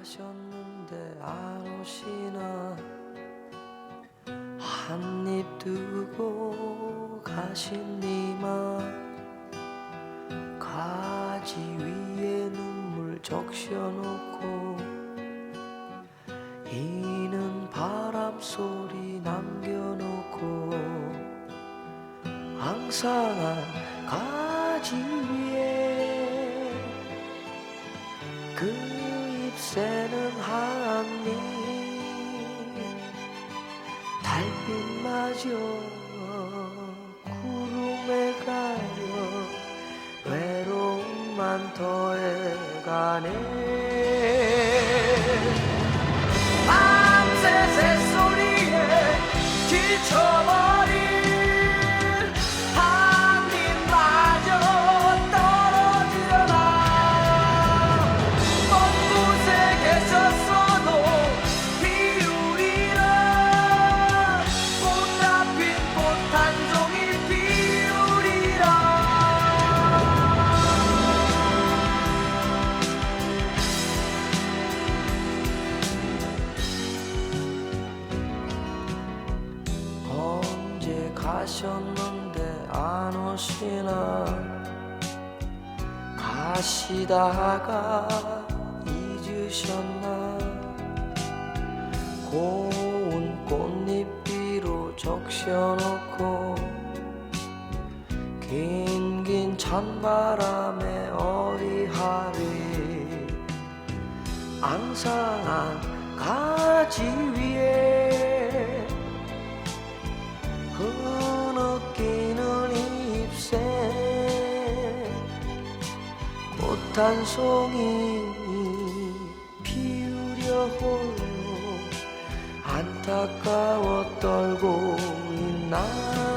가셨는데 안 오시나 한 입 두고 가신 니만. 가지 위에 눈물 적셔놓고 이는 바람 소리 남겨놓고 항상 가지 위에 그잎 새는 한잎 달빛마저 구름에 가려 외로움만 더해가네 가셨는데 안 오시나? 가시다가 잊으셨나? 고운 꽃잎비로 적셔놓고 긴긴 찬바람에 어리하리. 앙상한 가지 위에 꽃한 송이 피우려 홀로 안타까워 떨고 있나